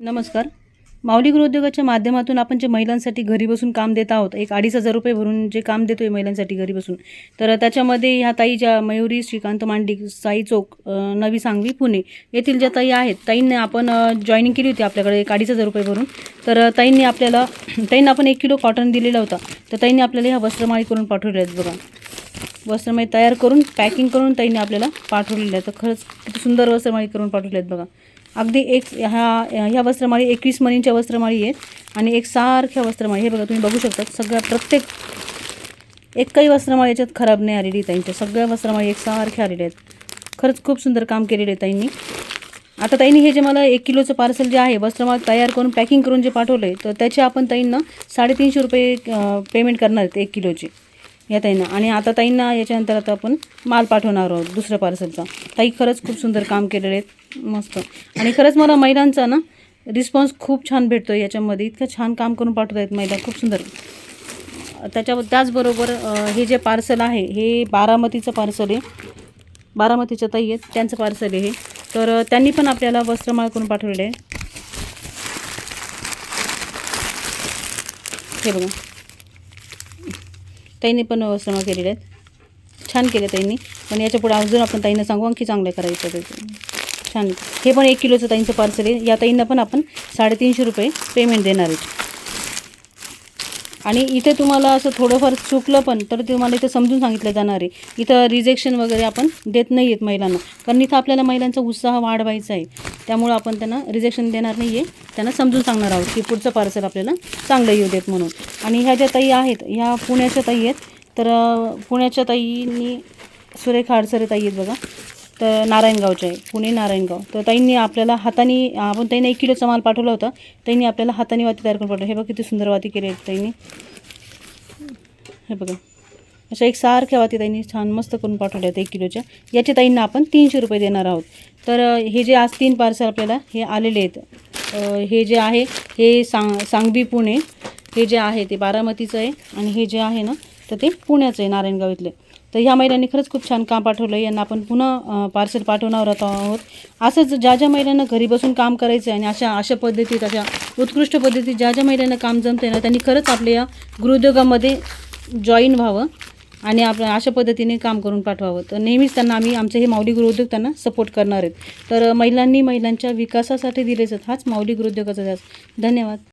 नमस्कार. माऊली गृहउद्योगाच्या माध्यमातून आपण जे महिलांसाठी घरी बसून काम देत आहोत एक अडीच हजार रुपये भरून जे काम देतो आहे महिलांसाठी घरी बसून तर त्याच्यामध्ये ह्या ताई ज्या मयुरी श्रीकांत मांडिक साई चौक नवी सांगवी पुणे येथील ज्या ताई आहेत ताईंनी आपण जॉईनिंग केली होती आपल्याकडे एक अडीच हजार रुपये भरून. तर ताईंनी आपल्याला ताईंना आपण एक किलो कॉटन दिलेला होता तर ताईंनी आपल्याला ह्या वस्त्रमाळी करून पाठवल्या आहेत बघा. वस्त्रमाळी तयार करून पॅकिंग करून ताईंनी आपल्याला पाठवलेलं आहे तर खरंच किती सुंदर वस्त्रमाळी करून पाठवले आहेत बघा. अगदी एक ह्या ह्या वस्त्रमाळी एकवीस मणींच्या वस्त्रमाळी आहेत आणि एक सारख्या वस्त्रमाळी. हे बघा तुम्ही बघू शकता सगळ्या प्रत्येक एकही वस्त्रमाळी याच्यात खराब नाही आलेली ताईंच्या. सगळ्या वस्त्रमाळी एकसारख्या आलेल्या आहेत. खरंच खूप सुंदर काम केलेलं आहे ताईंनी. आता ताईंनी हे जे मला एक किलोचं पार्सल जे आहे वस्त्रमाळ तयार करून पॅकिंग करून जे पाठवलं आहे तर त्याचे आपण ताईंना साडेतीनशे रुपये पेमेंट करणार आहेत एक किलोचे. या ताईंना. आणि आता ताईंना याच्यानंतर आता आपण माल पाठवणार आहोत दुसऱ्या पार्सलचा ताई खरंच खूप सुंदर काम केलेले आहेत. मस्त. आणि खरंच मला महिलांचा ना रिस्पॉन्स खूप छान भेटतो आहे याच्यामध्ये. इतकं छान काम करून पाठवत आहेत महिला खूप सुंदर. त्याच्या त्याचबरोबर हे जे पार्सल आहे हे बारामतीचं पार्सल आहे. बारामतीच्या ताई आहेत. त्यांचं पार्सल आहे हे. तर त्यांनी पण आपल्याला वस्त्रमाळ करून पाठवलेलं आहे. हे बघा. ताईंनी पण वस्त्रमाळ केलेले आहेत. छान केले ताईंनी. पण याच्यापुढे अजून आपण ताईंना सांगू आणखी चांगलं करायचं त्याचं छान. हे पण एक किलोचं ताईंचं पार्सल आहे. या ताईंना पण आपण साडेतीनशे रुपये पेमेंट देणार आहे आणि इथे तुम्हाला असं थोडंफार चुकलं पण तर तुम्हाला इथं समजून सांगितलं जाणार आहे. इथं रिजेक्शन वगैरे आपण देत नाही आहेत महिलांना. कारण इथं आपल्याला महिलांचा उत्साह वाढवायचा आहे. त्यामुळं आपण त्यांना रिजेक्शन देणार नाही आहे त्यांना समजून सांगणार आहोत की पुढचं पार्सल आपल्याला चांगलं येऊ देत म्हणून. आणि ह्या ज्या ताई आहेत ह्या पुण्याच्या ताई आहेत तर पुण्याच्या ताईंनी सुरेखा अडसरे ताई आहेत बघा. तर नारायणगावच्या आहे पुणे नारायणगाव. तर ताईंनी आपल्याला हाताने आपण ताईंना एक किलोचा माल पाठवला होता. ताईंनी आपल्याला हाताने वाती तयार करून पाठवली. हे बघा किती सुंदर वाती केली आहेत ताईंनी. हे बघा. अशा एक सारख्या वाती ताईंनी छान मस्त करून पाठवल्या आहेत एक किलोच्या. याच्या ताईंना आपण तीनशे रुपये देणार आहोत. तर हे जे आज तीन पार्सल आपल्याला हे आलेले आहेत हे जे आहे हे सांग सांगवी पुणे हे जे आहे ते बारामतीचं आहे आणि हे जे आहे ना तर ते पुण्याचं आहे नारायणगाव इथले. तर ह्या महिलांनी खरंच खूप छान काम पाठवलं आहे यांना आपण पुन्हा पार्सल पाठवणार आहोत. असंच ज्या ज्या महिलांना घरी बसून काम करायचं आहे आणि अशा अशा पद्धतीत अशा उत्कृष्ट पद्धतीत ज्या ज्या महिलांना काम जमते ना त्यांनी खरंच आपल्या या गृहोद्योगामध्ये जॉईन व्हावं आणि आपल्या अशा पद्धतीने काम करून पाठवावं. तर नेहमीच त्यांना आम्ही आमचे हे माऊली गृहउद्योग त्यांना सपोर्ट करणार आहेत. तर महिलांनी महिलांच्या विकासासाठी दिले जात हाच माऊली गृहउद्योगाचा ध्यास धन्यवाद.